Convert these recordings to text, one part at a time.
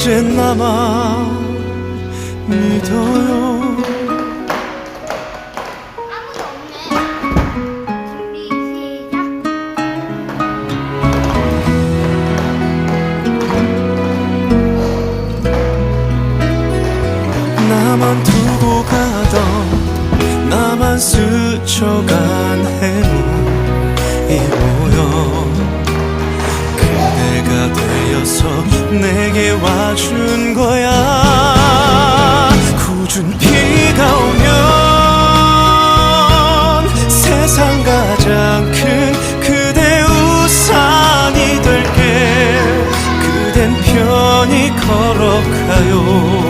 이젠 나만 믿어요. 나만 두고 가던 나만 스쳐간 내게 와준 거야. 굳은 비가 오면 세상 가장 큰 그대 우산이 될게. 그댄 편히 걸어가요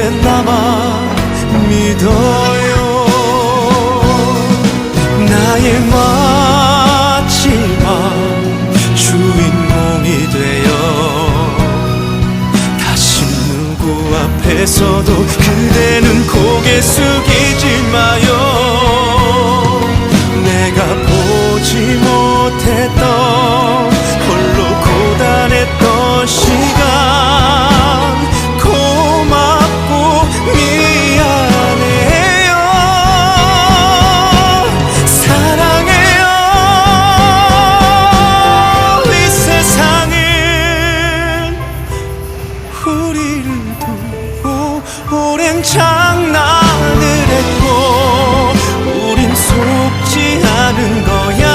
이제 나만 믿어요. 나의 마지막 주인공이 되어 다시 누구 앞에서도 그대는 고개 숙이지 마요 오랜 장난을 했고 우린 속지 않은 거야.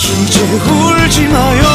이제 울지 마요